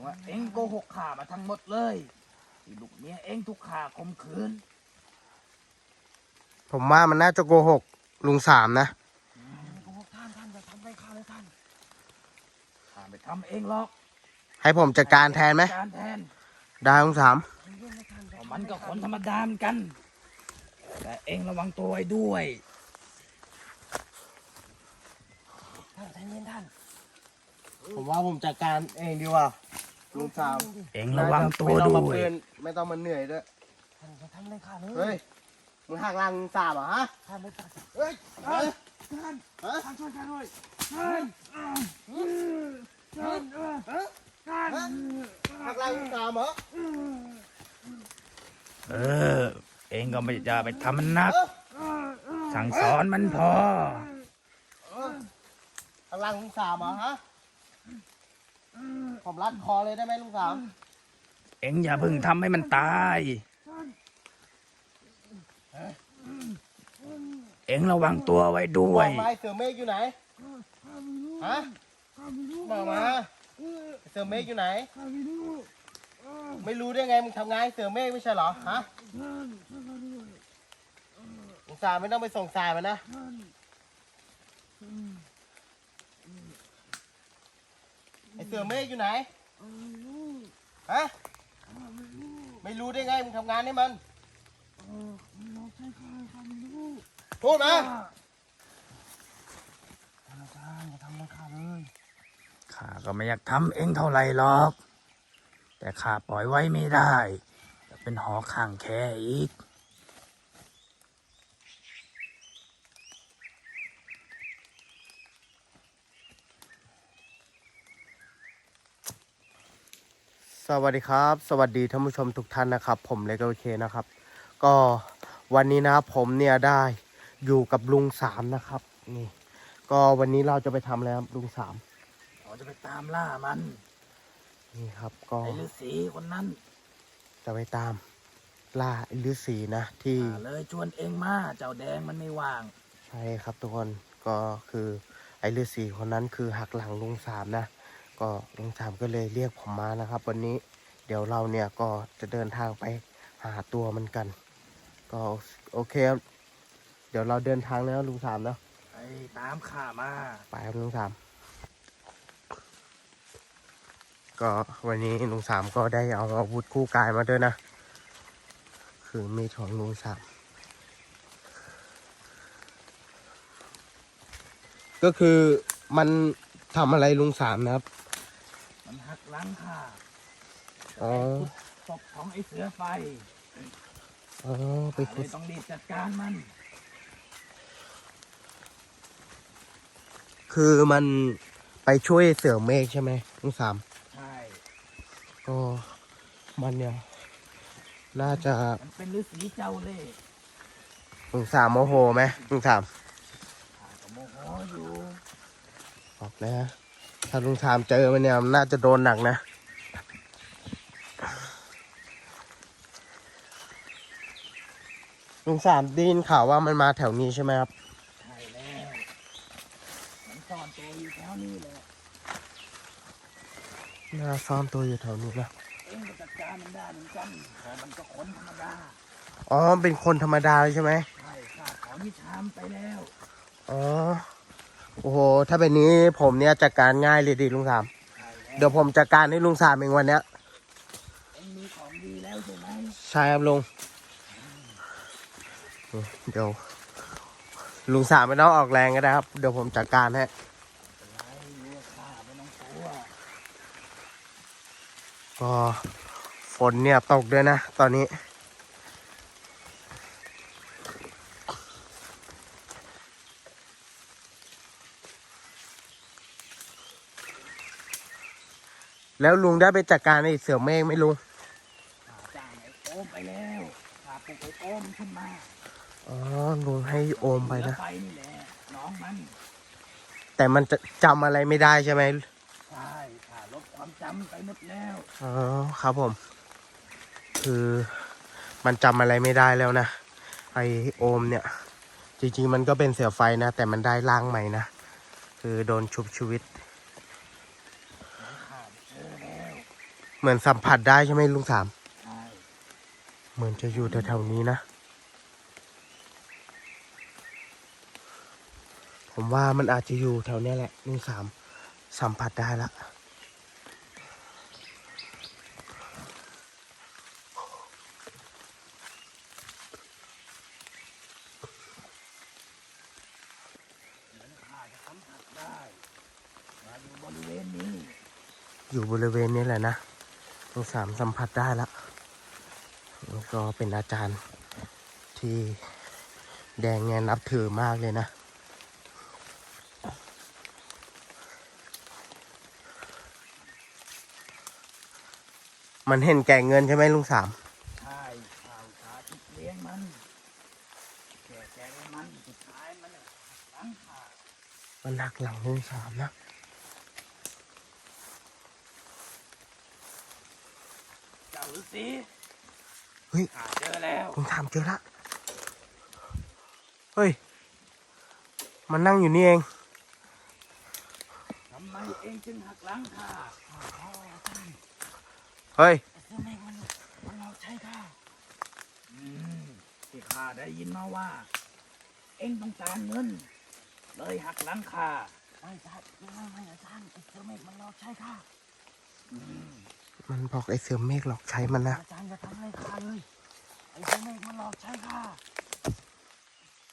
งว่าเองโกหกข้ามาทั้งหมดเลยที่ลูกเมียเองทุกข่าข่มขืน ผมว่ามันน่าจะโกหกลุงสามนะโกหกท่านท่านอย่าทำไปข้าเลยท่านข้าไม่ทำเองหรอกให้ผมจัดการแทนไหมการแทนได้ลุงสามเพราะมันก็คนธรรมดาเหมือนกัน แต่เองระวังตัวไว้ด้วยท่านใจเย็นท่านผมว่าผมจัดการเองดีกว่า ลุงสามเองระวังตัวไม่ต้องด้มาวยเพื่อนไม่ต้องมาเหนื่อยด้วยท่านจะทำอะไรข้าเลเฮ้ยยมึงหักหลังลุงสามเหรอฮะท่านไม่ตัดเฮ้ยเฮ้ยท่านฮะท่านช่วยข้าด้วยท่านท่านท่านหักหลังลุงสามเหรอเออ เองก็ไม่จะไปทำมันนักเออสั่งสอนมันพอเออหักหลังลุงสามเหรอฮะ ผมรัดคอเลยได้ไหมลุงสามเองอย่าเพิ่งทำให้มันตาย เองระวังตัวไว้ด้วบอย กมาไอ้เสือเมฆอยู่ไหนฮะบอกมาไอ้เสือเมฆอยู่ไหน ไม่รู้ได้ไงมึงทำงานให้เสือเมฆไม่ใช่เหรอฮะลุงสามไม่ต้องไปส่งสายมันนะ ไอเสือเมฆอยู่ไหนฮะไม่รู้ได้ไงมึงทำงานให้มันพูดมาข้าก็ไม่อยากทำเองเท่าไหร่หรอก แต่ข้าปล่อยไว้ไม่ได้จะเป็นหอข้างแค่อีก สวัสดีครับ สวัสดีท่านผู้ชมทุกท่านนะครับ ผมเล็กโอเคนะครับ ก็วันนี้นะครับผมเนี่ยได้อยู่กับลุงสามนะครับ นี่ ก็วันนี้เราจะไปทำอะไรครับลุงสามเราจะไปตามล่ามันนี่ครับ ก็ไอ้ฤาษีคนนั้นจะไปตามล่าไอ้ฤาษีนะที่ข้าเลยชวนเองมาเจ้าแดงมันไม่ว่าง ใช่ครับทุกคนก็คือไอ้ฤาษีคนนั้นคือหักหลังลุงสามนะ ก็ลุงสามก็เลยเรียกผมมานะครับ วันนี้เดี๋ยวเราเนี่ยก็จะเดินทางไปหาตัวมันกัน ก็โอเคครับเดี๋ยวเราเดินทางแล้วลุงสามเนาะไปตามข้ามาไปครับลุงสามก็วันนี้ลุงสามก็ได้เอาอาวุธคู่กายมาด้วยนะ คือมีดของลุงสามก็คือมันทำอะไรลุงสามนะครับ มันหักหลังข้าอ๋อ ศพของไอ้เสือไฟอ๋อ ไปข้าเลขุด ยต้องรีบจัดการมัน คือมันไปช่วยเสือเมฆใช่ไหมลุงสาม ใช่ ก็มันเนี่ย น่าจะมันเป็นฤาษีเจ้าเล่ห์ลุงสามโมโหไหมลุงสาม ข้าก็โมโหอยู่บอกนะถ้าลุงสามเจอมันเนี่ยมันน่าจะโดนหนักนะ ลุงสามได้ยินข่าวว่ามันมาแถวนี้ใช่ไหมครับ ใช่แล้วมันซ่อนตัวอยู่แถวนี้แหละน่าซ่อนตัวอยู่แถวนี้นะเองก็จัดการมันได้เหมือนกันแต่มันก็คนธรรมดา อ๋อ เป็นคนธรรมดาเลยใช่ไหมใช่ข้าขอวิชามนไปแล้ว อ๋อโอ้โห ถ้าเป็นนี้ผมเนี่ยจัดการง่ายเลยดิลุงสามใช่แล้วเดี๋ยวผมจัดการให้ลุงสามเองวันเนี้ยเองมีของดีแล้วใช่ไหมใช่ครับลุงนี่เดี๋ยว ลุงสามไม่ต้องออกแรงก็ได้ครับ เดี๋ยวผมจัดการให้ไรอยู่กับข้าไม่ต้องกลัวก็ฝนเนี่ยตกด้วยนะ ตอนนี้ แล้วลุงได้ไปจัดการไอ้เสือเมฆไหมลุงข้าจ้างไอ้โอมไปแล้วข้าปลุกไอ้โอมขึ้นมาอ๋อลุงให้โอมไปเหลืนะอไปนี่แหละน้องมันแต่มันจะจำอะไรไม่ได้ใช่ไหมใช่ข้าลบความจำไปหมดแล้ว อ๋อครับผม คือมันจำอะไรไม่ได้แล้วนะไอโอมเนี่ย จริงๆ มันก็เป็นเสือไฟนะ แต่มันได้ร่างใหม่นะ คือโดนชุบชีวิต ข้า เจอแล้วเหมือนสัมผัสได้ใช่ไหมลุงสาม ใช่เหมือนจะอยู่แถวๆนี้นะ ผมว่ามันอาจจะอยู่แถวเนี้ยแหละลุงสาม สัมผัสได้ละข้าจะสัมผัสได้มาอยู่บริเวณนี้ อยู่บริเวณนี้แหละนะลุ งสามสัมผัสได้ละแล้วก็เป็นอาจารย์ที่แดงเนี่ยนับถือมากเลยนะมันเห็นแก่เงินใช่ไหมลุงสาม ใช่ข้าวสาธิตเลี้ยงมัน แก่แกให้มันสุดท้ายมันน่ะหลังข้ามันหักหลังลุงสามนะ เจ้าฤาษี เฮ้ยข้าเจอแล้วลุงสามเจอละเฮ้ย มันนั่งอยู่นี่เองทำไมเองจึงหักหลังข้าเฮ้ยเสื้อเมฆมันมันหลอกใช้ข้าอืมที่ข้าได้ยินมาว่า เองต้องการเงิน เลยหักหลังข้าไม่ใช่ไม่ไม่อาจารย์ไอ้เสื้อเมฆมันหลอกใช้ข้าอื มมันบอกไอ้เสือเมฆหลอกใช้มันนะ อาจารย์จะทำอะไรข้าเลย ไอ้เสื้อเมฆมันหลอกใช้ข้า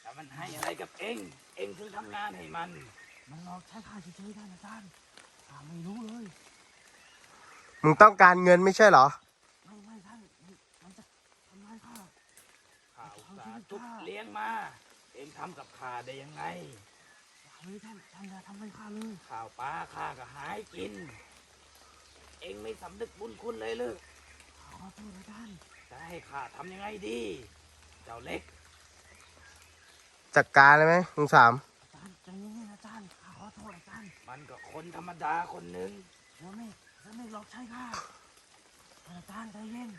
แต่มันให้อะไรกับเอง เองถึงทำงานให้มัน มันหลอกใช้ข้าเฉยๆท่านอาจารย์ข้าไม่รู้เลย มึงต้องการเงินไม่ใช่เหรอ ไม่ไม่ท่าน มันจะทำร้ายข้า ข้าวสาทุกเลี้ยงมา เองทำกับข้าได้ยังไงเฮ้ยท่าน ท่านอย่าทำอะไรข้าเลย ข้าวปลาข้าก็หายกินเองไม่สำนึกบุญคุณเลยหรือข้าขอโทษอาจารย์จะให้ข้าทำยังไงดี เจ้าเล็กจัดการเลยไหมลุงสามอาจารย์ใจเย็นๆอาจารย์ข้าขอโทษอาจารย์มันก็คนธรรมดาคนหนึ่งเสื้อเมฆเสื้อเมฆหลอกใช้ข้าอาจารย์ใจเย็น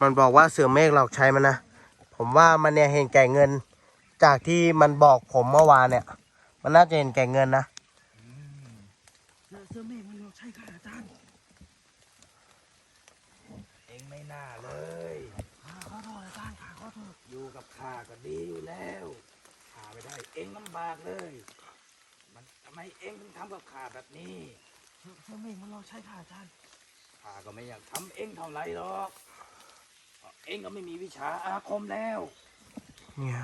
มันบอกว่าเสือเมฆหลอกใช้มันนะ ผมว่ามันเนี่ยเห็นแก่เงิน จากที่มันบอกผมเมื่อวานเนี่ย มันน่าจะเห็นแก่เงินนะ เสื้อเสื้อเมฆมันหลอกใช้ข้าอาจารย์ เองไม่น่าเลย ข้าขอโทษอาจารย์ข้าขอโทษ อยู่กับข้าก็ ดีอยู่แล้วข้าไม่ได้เองลำบากเลย มันทำไมเองถึงทำกับข้าแบบนี้เสื้อเสื้อเมฆมันหลอกใช้ข้าอาจารย์ข้าก็ไม่อยากทำเองเท่าไหรหรอกเพราะเองก็ไม่มีวิชาอาคมแล้ว เนี่ย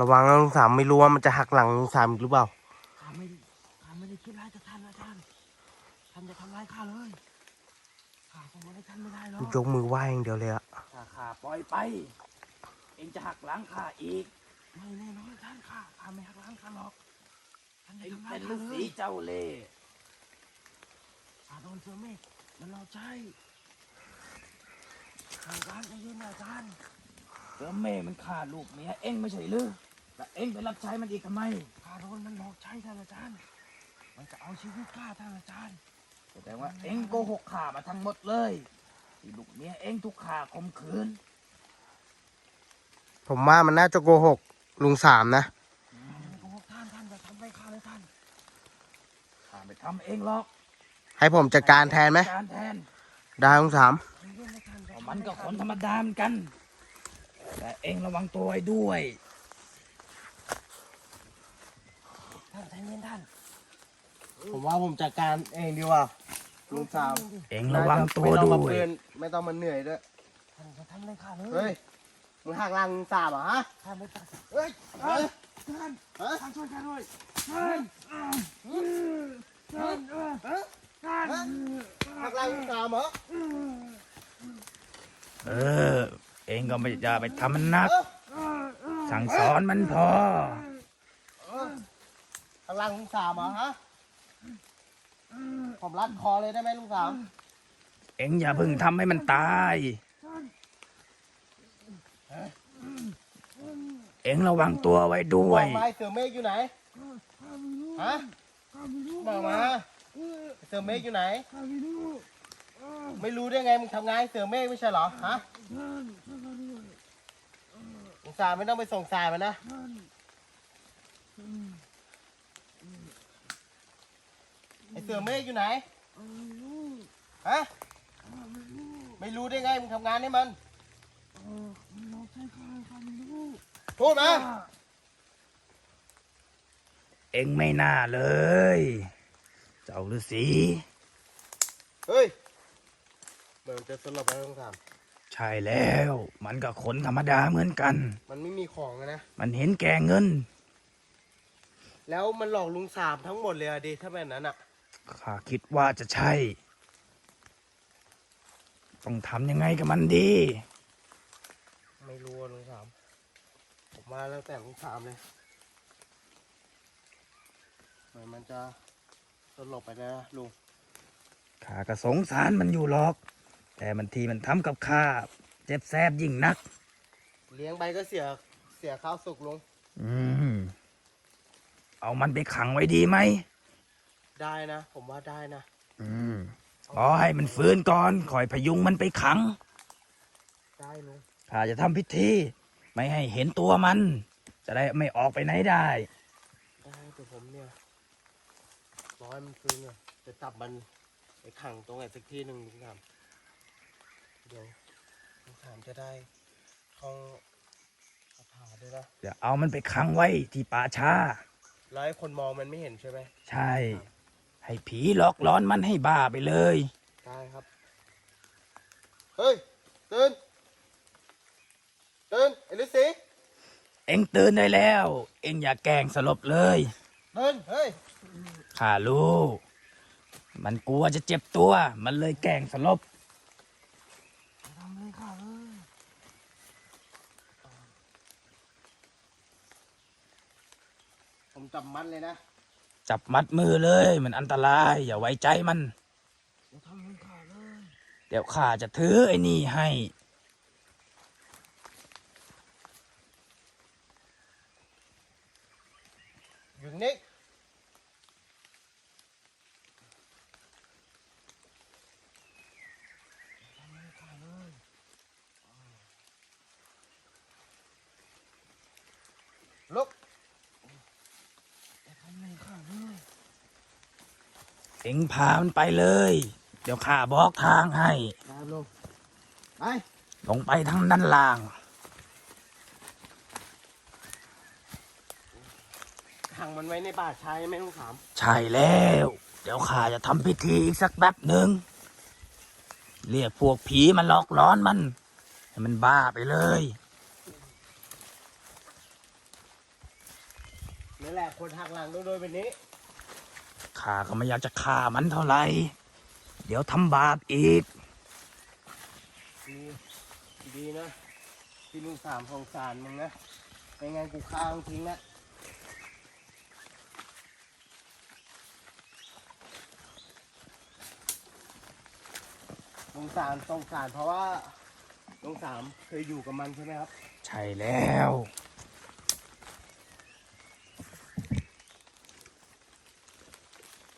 ระวังนะลุงสามไม่รู้ว่ามันจะหักหลังลุงสามอีกหรือเปล่า ข้าไม่ได้ข้าไม่ได้คิดร้ายกับท่านอาจารย์ท่านจะทำร้ายข้าเลยข้าทำอะไรท่านไม่ได้หรอกยกมือไหว้อย่างเดียวเลยอะ ถ้าข้าปล่อยไป เองจะหักหลังข้าอีก ไม่แน่นอนท่านข้าข้าไม่หักหล้างข้าหรอกท่านเอจะงทำร้าเป็ยนข้าฤาเลษียเจ้าเล่ห์ข้าโดนเสือเมฆมันหลอกใช้อาจารย์ใจเย็นนะอาจารย์เสือเม่มันฆ่าลูกเมียเองไม่ใช่หรือแต่เองไปรับใช้มันอีกทำไมข้าโดนมันหลอกใช้ท่านอาจารย์ มันจะเอาชีวิตข้าท่านอาจารย์ แสดงว่าเองโกหกข้ามาทั้งหมดเลยที่ลูกเมียเองทุกข่าข่มขืน ผมว่ามันน่าจะโกหกลุงสามนะไม่โกหกท่านท่านอย่าทำอะไรข้าเลยท่านข้าไม่ทำเองหรอก ให้ผมจัดการแทนไหมการแทนได้ลุงสามใจเย็นนะท่านเพราะมันก็คนธรรมดาเหมือนกัน แต่เองระวังตัวไว้ด้วยท่านใจเย็นท่านผมว่าผมจัดการเองดีกว่าลุงสามเองระวังตัวไม่ต้องด้มาวยเปื้อนไม่ต้องมาเหนื่อยด้วยท่านจะทำอะไรข้าเลยเฮ้ย มึงหักหลังสามเหรอฮะท่าไม่ตัดเฮ้ยเฮ้ยท่านท่านช่วยข้าด้วยท่านท่านท่านหักหลังสามเหรอเออ เองก็ไม่อย่าไปทำมันนัก สั่งสอนมันพอหักหลังลุงสามเหรอฮะผมรัดคอเลยได้ไหมลุงสาม เองอย่าเพิ่งทำให้มันตาย เองระวังตัวไว้ด้วบอยกมาไอ้เสือเมฆอยู่ไหน ฮะ บอกมาเสือเมฆอยู่ไหน ไม่รู้ได้ไงมึงทำงานให้เสือเมฆไม่ใช่เหรอ ฮะลุงสามไม่ต้องไปส่งสายมันนะ ไอเสือเมฆอยู่ไหน ฮะ ไม่รู้ได้ไงมึงทำงานให้มัน เออมันหลอกใช้ข้าข้าไม่ รู้พูดมาเองไม่น่าเลย เจ้าฤาษีเฮ้ยเหมือนจะสลบไปต้องถามใช่แล้ว มันก็คนธรรมดาเหมือนกัน มันไม่มีของอะนะ มันเห็นแก่เงิน แล้วมันหลอกลุงสามทั้งหมดเลยอะดิถ้าแบบนั้นอะข้าคิดว่าจะใช่ ต้องทำยังไงกับมันดี ไม่รู้อะลุงสามผ มมาแล้วแต่ลุงสามเลยเหมือนมันจะสลบไปแล้วนะลุงข้าก็สงสารมันอยู่หรอก แต่มันทีมันทำกับข้าเจ็บแสบยิ่งนัก เลี้ยงไปก็เสียเสียข้าวสุกลุงอืมเอามันไปขังไว้ดีไหม ได้นะ ผมว่าได้นะอืมขอให้มันฟื้นก่อนคอยพยุงมันไปขัง ได้ลุงข้าจะทำพิธี ไม่ให้เห็นตัวมัน จะได้ไม่ออกไปไหนได้ได้แต่ผมเนี่ยรอให้มันฟื้นก่อนจะจับมันไปขังตรงไหนสักที่หนึ่งลุงสามเดี๋ยวลุงสามจะได้ท่องคาถาด้วยนะเดี๋ยวเอามันไปขังไว้ที่ป่าช้า แล้วให้คนมองมันไม่เห็นใช่ไหมใช่ ให้ผีหลอกหลอนมันให้บ้าไปเลย ได้ครับ เฮ้ยตื่น ตื่นไอ้ฤาษีเอ็งตื่นได้แล้ว เอ็งอย่าแกล้งสลบเลยตื่นเฮ้ยข้ารู้มันกลัวจะเจ็บตัว มันเลยแกล้งสลบอย่าทำอะไรข้าเลยผมจับมันเลยนะจับมัดมือเลย มันอันตราย อย่าไว้ใจมัน อย่าทำอะไรข้าเลย เดี๋ยวข้าจะถือไอ้นี่ให้ อยู่นี่ ทำอะไรข้าเลย ลุก อย่าทำอะไรข้าเล ยเอ็งพามันไปเลย เดี๋ยวข้าบอกทางให้ตามลงไป ลงไปทางด้านล่าง ขัง มันไว้ในป่าช้าไม่ต้องถาม ใช่แล้ว เดี๋ยวข้าจะทำพิธีอีกสักแป๊บหนึ่งเรียกพวกผีมันหลอกหลอนมัน ให้มันบ้าไปเลยนี่แหละคนหักหลังโดยโดยแบบนี้ข้าก็ไม่อยากจะฆ่ามันเท่าไหร่ เดี๋ยวทำบาปอีก ดีดีนะที่ลุงสามสงสารมึงนะไม่งั้นกูฆ่ามึงทิ้งนะ งสามสงสารเพราะว่าลุงสามเคยอยู่กับมันใช่ไหมครับ ใช่แล้ว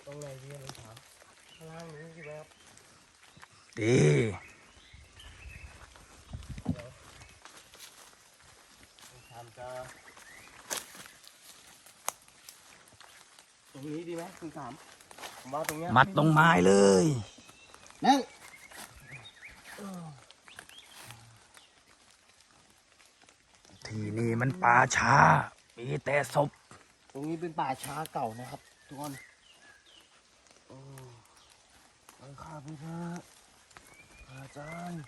ตรงไหนดีอะลุงสามข้างล่างนี้ใช่ไหมครับดีลุงสามจะตรงนี้ดีไหมลุงสามผมว่าตรงเนี้ยมัดตรงไม้เลย นั่ง ที่นี่มัน ป่าช้า มีแต่ศพ ตรงนี้เป็นป่าช้าเก่านะครับทุกคนโอ้ปล่อยข้าไปเถอะอาจารย์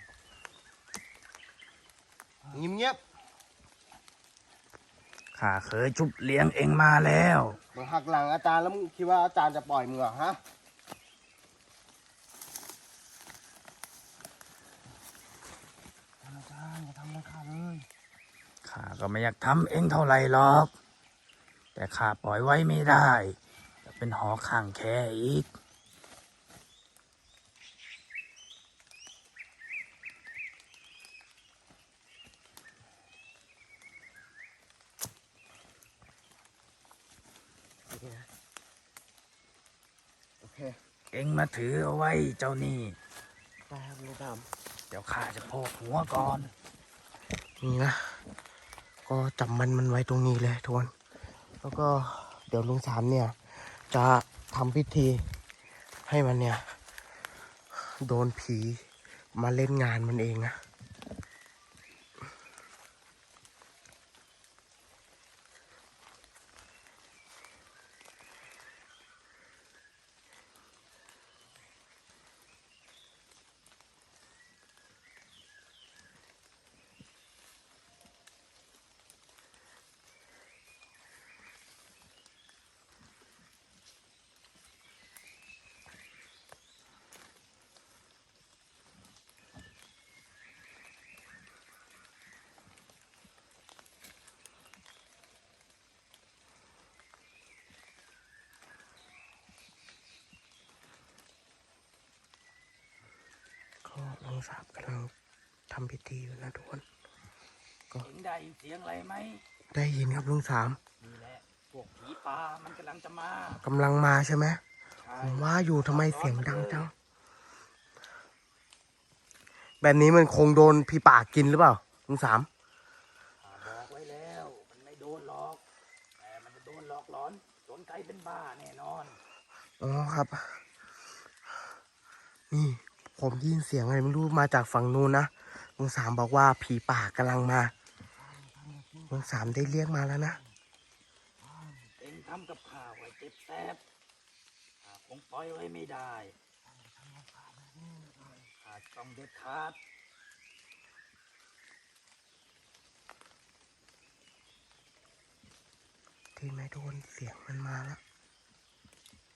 เงียบเงียบข้าเคยชุบเลี้ยงเองมาแล้วๆมึงหักหลังอาจารย์แล้วมึงคิดว่าอาจารย์จะปล่อยมึงเหรอฮะ อาจารย์อย่าทำอะไรข้าเลย ข้า ก็ไม่อยากทำเองเท่าไหร่หรอก แต่ข้าปล่อยไว้ไม่ได้ จะเป็นหอข้างแค่อีก โอเคนะโอเคเองมาถือเอาไว้เจ้านี่ ได้ครับลุงดเดี๋ยวข้าจะโพกหัวก่อนำนี่นะ ก็จับมันมันไว้ตรงนี้เลยทุกคนแล้วก็เดี๋ยวลุงสามเนี่ย จะทำพิธีให้มันเนี่ย โดนผีมาเล่นงานมันเองนะ ก็ลงสาบกำลังทำพิธีอยู่นะทุกคนเห็นได้ยินเสียงอะไรไหมได้ยินครับลุงสามนี่แหละพวกผีป่ามันกำลังจะมากำลังมาใช่ไหมใช่ผมว่าอยู่ทำไมเสียงดังจัง แบบนี้มันคงโดนพี่ป่ากินหรือเปล่าลุงสามข้าบอกไว้แล้ว มันไม่โดนหลอกแต่มันจะโดนหลอกหลอนจนกลายเป็นบ้าแน่นอน อ๋อครับ นี่ ผมได้ยินเสียงอะไรไม่รู้มาจากฝั่งนู้นนะลุงสามบอกว่าผีป่ากำลังมาลุงสามได้เรียกมาแล้วนะเองทำกับข้าวไว้เจ็บแสบข้าคงปล่อยไว้ไม่ได้ข้าต้องเด็ดขาดที่ไม่โดนเสียงมันมาแล้ว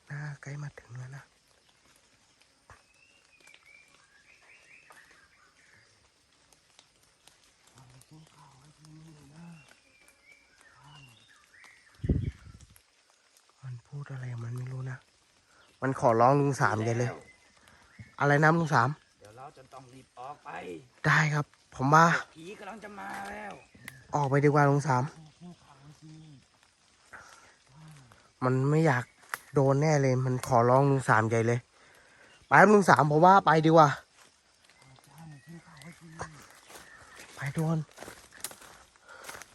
หน้าใกล้มาถึงแล้วนะ ดอะไรมันไม่รู้นะ มันขอร้องลุงสามใหญ่เลยแล้วอะไรนะลุงสาม เดี๋ยวเราจะต้องรีบออกไป ได้ครับ ผมว่าผีกำลังจะมาแล้ว ออกไปดีกว่าลุงสาม มันไม่อยากโดนแน่เลย มันขอร้องลุงสามใหญ่เลย ไปครับลุงสามผมว่าไปดีกว่า ไปโดน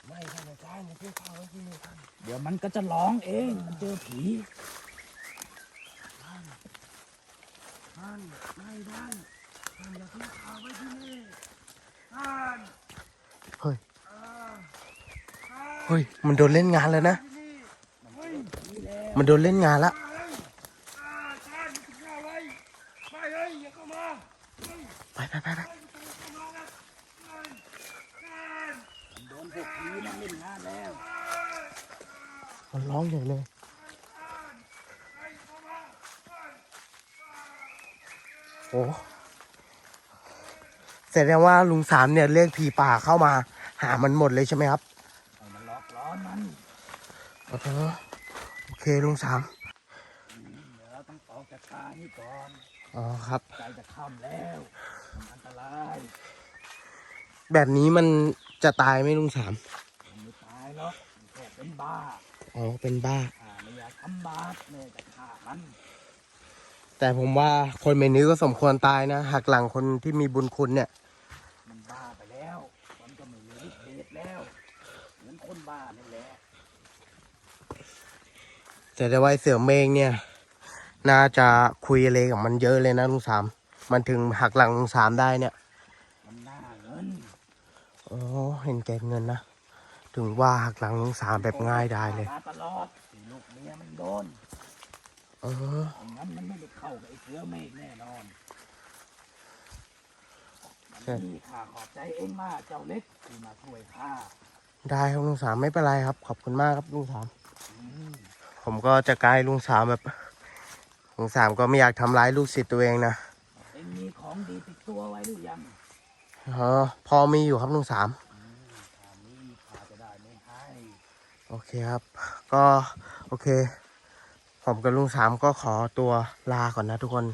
ไม่ท่านอาจารย์อย่าเพิ่งเข้าไว้ที่นี่ท่าน เดี๋ยวมันก็จะร้องเองมันเจอผีท่านไม่ได้ท่านอย่าทิ้งข้าไว้ที่นี่ท่านเฮ้ย อ่าท่านเฮ้ย มันโดนเล่นงานแล้วนะ ที่นี่เฮ้ยนี่แหละมันโดนเล่นงานแล้ว มาเลยอ่าท่านอย่าเข้าไว้ไปเฮ้ยอย่าเข้ามาเฮ้ย ไปไปไปไป อย่าเข้ามานะท่านท่าน มันโดนพวกผีนั่นเล่นงานแล้ว มันร้องใหญ่เลย โอ้ แสดงว่าลุงสามเนี่ยเรียกผีป่าเข้ามา หามันหมดเลยใช่ไหมครับให้มันหลอกล้อนมันอ๋อโอเคลุงสามเดี๋ยวเราต้องออกจากป่านี่ก่อนอ๋อครับใกล้จะค่ำแล้วมันอันตรายแบบนี้มันจะตายไหมลุงสามมันไม่ตายหรอกมันแค่เป็นบ้าอ๋อเป็นบ้าข้าไม่อยากทำบาปเลยจะฆ่ามันแต่ผมว่าคนแบบนี้ก็สมควรตายนะหักหลังคนที่มีบุญคุณเนี่ย มันบ้าไปแล้ว มันก็ไม่มีฤทธิ์เดชแล้ว เหมือนคนบ้านี่แหละ แต่ได้ว่าไอ้เสือเมฆเนี่ย น่าจะคุยอะไรกับมันเยอะเลยนะลุงสาม มันถึงหักหลังลุงสามได้เนี่ยมันหน้าเงินอ๋อเห็นแก่เงินนะ ถึงว่าหักหลังลุงสามแบบง่ายได้เลย มาตลอดที่ลูกเมียมันโดนอ๋ออย่างนั้นมันไม่ได้เข้ากับไอ้เสือเมฆแน่นอนใช่มันนี่ข้าขอบใจเองมากเจ้าเล็กที่มาช่วยข้าได้ครับลุงสามไม่เป็นไรครับ ขอบคุณมากครับลุงสาม อืม ผมก็จะกลายลุงสามแบบลุงสามก็ไม่อยากทำร้ายลูกศิษย์ตัวเองนะเองมีของดีติดตัวไว้หรือยังอ๋อพอมีอยู่ครับลุงสามอืมถ้ามีข้าจะได้ไม่ให้โอเคครับ ก็โอเค ผมกับลุงสามก็ขอตัวลาก่อนนะทุกคน